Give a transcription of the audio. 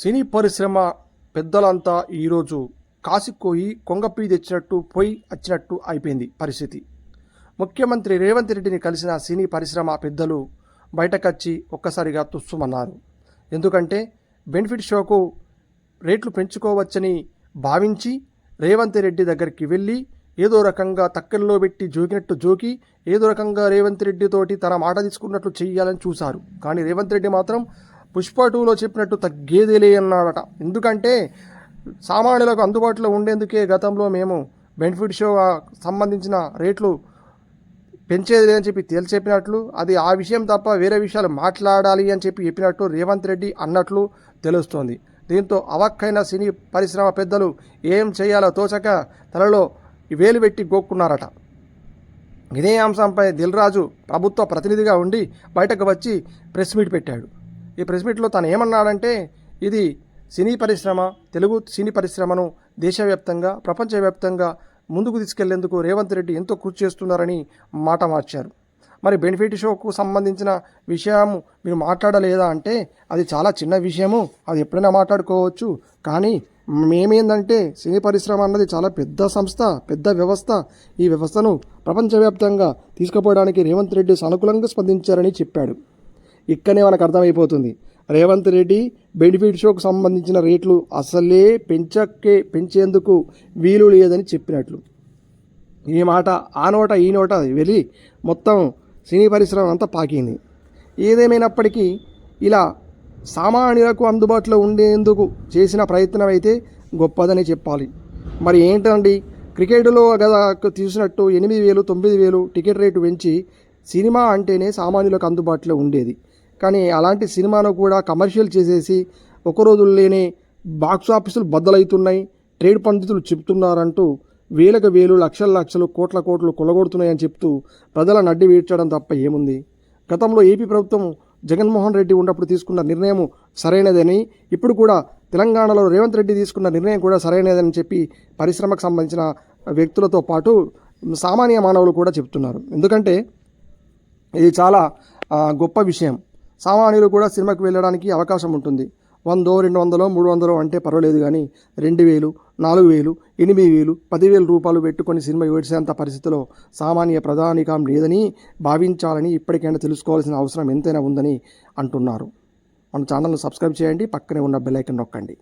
సినీ పరిశ్రమ పెద్దలంతా ఈరోజు కాసికోయి కొంగపీ తెచ్చినట్టు పోయి వచ్చినట్టు అయిపోయింది పరిస్థితి. ముఖ్యమంత్రి రేవంత్ రెడ్డిని కలిసిన సినీ పరిశ్రమ పెద్దలు బయటకొచ్చి ఒక్కసారిగా తుస్సుమన్నారు. ఎందుకంటే బెనిఫిట్ షోకు రేట్లు పెంచుకోవచ్చని భావించి రేవంత్ రెడ్డి దగ్గరికి వెళ్ళి ఏదో రకంగా తక్కల్లో పెట్టి జోకినట్టు జోకి ఏదో రకంగా రేవంత్ రెడ్డితోటి తన మాట తీసుకున్నట్లు చేయాలని చూశారు. కానీ రేవంత్ రెడ్డి మాత్రం పుష్ప టూలో చెప్పినట్టు తగ్గేదేలే అన్నాడట ఎందుకంటే సామాన్యులకు అందుబాటులో ఉండేందుకే గతంలో మేము బెనిఫిట్ షో సంబంధించిన రేట్లు పెంచేది లేదని చెప్పి తేల్చెప్పినట్లు అది ఆ విషయం తప్ప వేరే విషయాలు మాట్లాడాలి అని చెప్పి చెప్పినట్టు రేవంత్ రెడ్డి అన్నట్లు తెలుస్తోంది. దీంతో అవక్కైన సినీ పరిశ్రమ పెద్దలు ఏం చేయాలో తోచక తలలో వేలు పెట్టి గోక్కున్నారట. ఇదే అంశంపై దిల్రాజు ప్రభుత్వ ప్రతినిధిగా ఉండి బయటకు వచ్చి ప్రెస్ మీట్ పెట్టాడు. ఈ ప్రెస్ మీట్లో తను ఏమన్నాడంటే ఇది సినీ పరిశ్రమ తెలుగు సినీ పరిశ్రమను దేశవ్యాప్తంగా ప్రపంచవ్యాప్తంగా ముందుకు తీసుకెళ్ళేందుకు రేవంత్ రెడ్డి ఎంతో కృషి చేస్తున్నారని మాట మార్చారు. మరి బెనిఫిట్ షోకు సంబంధించిన విషయం మీరు మాట్లాడలేదా అంటే అది చాలా చిన్న విషయము అది ఎప్పుడైనా మాట్లాడుకోవచ్చు. కానీ మేమేందంటే సినీ పరిశ్రమ అన్నది చాలా పెద్ద సంస్థ పెద్ద వ్యవస్థ. ఈ వ్యవస్థను ప్రపంచవ్యాప్తంగా తీసుకుపోవడానికి రేవంత్ రెడ్డి సానుకూలంగా స్పందించారని చెప్పాడు. ఇక్కడనే మనకు అర్థమైపోతుంది. రేవంత్ రెడ్డి బెనిఫిట్ షోకు సంబంధించిన రేట్లు అసలే పెంచకే పెంచేందుకు వీలు లేదని చెప్పినట్లు. ఈ మాట ఆ నోట ఈ నోట వెళ్ళి మొత్తం సినీ పరిశ్రమ అంతా పాకింది. ఏదేమైనప్పటికీ ఇలా సామాన్యులకు అందుబాటులో ఉండేందుకు చేసిన ప్రయత్నం అయితే గొప్పదని చెప్పాలి. మరి ఏంటండి? క్రికెట్లో కదా తీసినట్టు ఎనిమిది వేలు తొమ్మిది వేలు టికెట్ రేటు పెంచి సినిమా అంటేనే సామాన్యులకు అందుబాటులో ఉండేది. కానీ అలాంటి సినిమాను కూడా కమర్షియల్ చేసేసి ఒక రోజుల్లోనే బాక్స్ ఆఫీసులు బద్దలవుతున్నాయి ట్రేడ్ పండితులు చెప్తున్నారంటూ వేలకు వేలు లక్షల లక్షలు కోట్ల కోట్లు కొలగొడుతున్నాయని చెప్తూ ప్రజల నడ్డి వీడ్చడం తప్ప ఏముంది? గతంలో ఏపీ ప్రభుత్వం జగన్మోహన్ రెడ్డి ఉన్నప్పుడు తీసుకున్న నిర్ణయం సరైనదని ఇప్పుడు కూడా తెలంగాణలో రేవంత్ రెడ్డి తీసుకున్న నిర్ణయం కూడా సరైనదని చెప్పి పరిశ్రమకు సంబంధించిన వ్యక్తులతో పాటు సామాన్య మానవులు కూడా చెప్తున్నారు. ఎందుకంటే ఇది చాలా గొప్ప విషయం. సామాన్యులు కూడా సినిమాకి వెళ్ళడానికి అవకాశం ఉంటుంది. వందో రెండు వందలో మూడు వందలో అంటే పర్వాలేదు కానీ రెండు వేలు నాలుగు వేలు ఎనిమిది వేలు పదివేల రూపాయలు పెట్టుకొని సినిమా ఏడ్చేంత పరిస్థితిలో సామాన్య ప్రధానికం లేదని భావించాలని ఇప్పటికైనా తెలుసుకోవాల్సిన అవసరం ఎంతైనా ఉందని అంటున్నారు. మన ఛానల్ను సబ్స్క్రైబ్ చేయండి పక్కనే ఉన్న బెల్ ఐకన్ నొక్కండి.